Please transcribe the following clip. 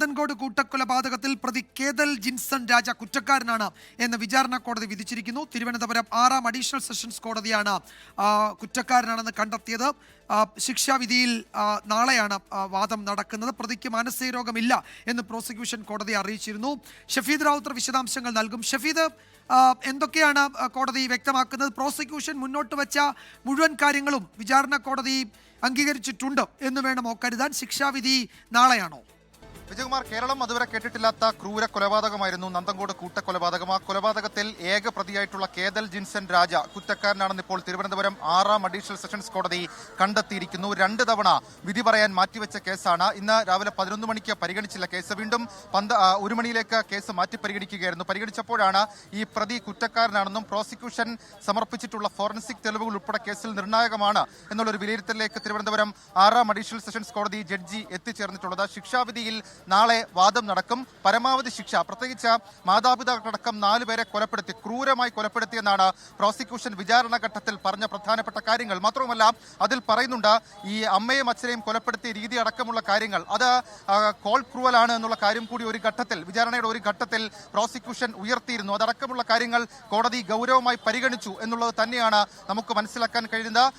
നന്ദൻകോട് കൂട്ടക്കൊലപാതകത്തിൽ പ്രതി കേതൽ ജിൻസൺ രാജ കുറ്റക്കാരനാണ് എന്ന് വിചാരണ കോടതി വിധിച്ചിരിക്കുന്നു. തിരുവനന്തപുരം ആറാം അഡീഷണൽ സെഷൻസ് കോടതിയാണ് കുറ്റക്കാരനാണെന്ന് കണ്ടെത്തിയത്. ശിക്ഷാവിധിയിൽ നാളെയാണ് വാദം നടക്കുന്നത്. പ്രതിക്ക് മാനസിക രോഗമില്ല എന്ന് പ്രോസിക്യൂഷൻ കോടതി അറിയിച്ചിരുന്നു. ഷഫീദ് റാവുത്തർ വിശദാംശങ്ങൾ നൽകും. ഷഫീദ് എന്തൊക്കെയാണ് കോടതി വ്യക്തമാക്കുന്നത്? പ്രോസിക്യൂഷൻ മുന്നോട്ട് വെച്ച മുഴുവൻ കാര്യങ്ങളും വിചാരണ കോടതി അംഗീകരിച്ചിട്ടുണ്ട് എന്ന് വേണമോ കരുതാൻ? ശിക്ഷാവിധി നാളെയാണോ? വിജയകുമാർ കേരളം അതുവരെ കേട്ടിട്ടില്ലാത്ത ക്രൂര കൊലപാതകമായിരുന്നു. നന്തങ്കോട് കൂട്ടക്കൊലപാതകം. ആ കൊലപാതകത്തിൽ ഏക പ്രതിയായിട്ടുള്ള കേതൽ ജിൻസൺ രാജ കുറ്റക്കാരനാണെന്ന് ഇപ്പോൾ തിരുവനന്തപുരം ആറാം അഡീഷണൽ സെഷൻസ് കോടതി കണ്ടെത്തിയിരിക്കുന്നു. രണ്ട് തവണ വിധി പറയാൻ മാറ്റിവെച്ച കേസാണ്. ഇന്ന് രാവിലെ പതിനൊന്ന് മണിക്ക് പരിഗണിച്ചില്ല കേസ്. വീണ്ടും പന്ത് ഒരു മണിയിലേക്ക് കേസ് മാറ്റി പരിഗണിക്കുകയായിരുന്നു. പരിഗണിച്ചപ്പോഴാണ് ഈ പ്രതി കുറ്റക്കാരനാണെന്നും പ്രോസിക്യൂഷൻ സമർപ്പിച്ചിട്ടുള്ള ഫോറൻസിക് തെളിവുകൾ ഉൾപ്പെടെ കേസിൽ നിർണായകമാണ് എന്നുള്ളൊരു വിലയിരുത്തലിലേക്ക് തിരുവനന്തപുരം ആറാം അഡീഷണൽ സെഷൻസ് കോടതി ജഡ്ജി എത്തിച്ചേർന്നിട്ടുള്ളത്. ശിക്ഷാവിധിയിൽ നാളെ വാദം നടക്കും. പരമാവധി ശിക്ഷ പ്രത്യേകിച്ച് മാതാപിതാക്കളടക്കം നാലുപേരെ കൊലപ്പെടുത്തി ക്രൂരമായി കൊലപ്പെടുത്തിയെന്നാണ് പ്രോസിക്യൂഷൻ വിചാരണ ഘട്ടത്തിൽ പറഞ്ഞ പ്രധാനപ്പെട്ട കാര്യങ്ങൾ. മാത്രവുമല്ല അതിൽ പറയുന്നുണ്ട് ഈ അമ്മയും അച്ഛനെയും കൊലപ്പെടുത്തിയ രീതി അടക്കമുള്ള കാര്യങ്ങൾ. അത് കോൾ ആണ് എന്നുള്ള കാര്യം കൂടി ഒരു ഘട്ടത്തിൽ വിചാരണയുടെ ഒരു ഘട്ടത്തിൽ പ്രോസിക്യൂഷൻ ഉയർത്തിയിരുന്നു. അതടക്കമുള്ള കാര്യങ്ങൾ കോടതി ഗൗരവമായി പരിഗണിച്ചു എന്നുള്ളത് തന്നെയാണ് നമുക്ക് മനസ്സിലാക്കാൻ കഴിയുന്നത്.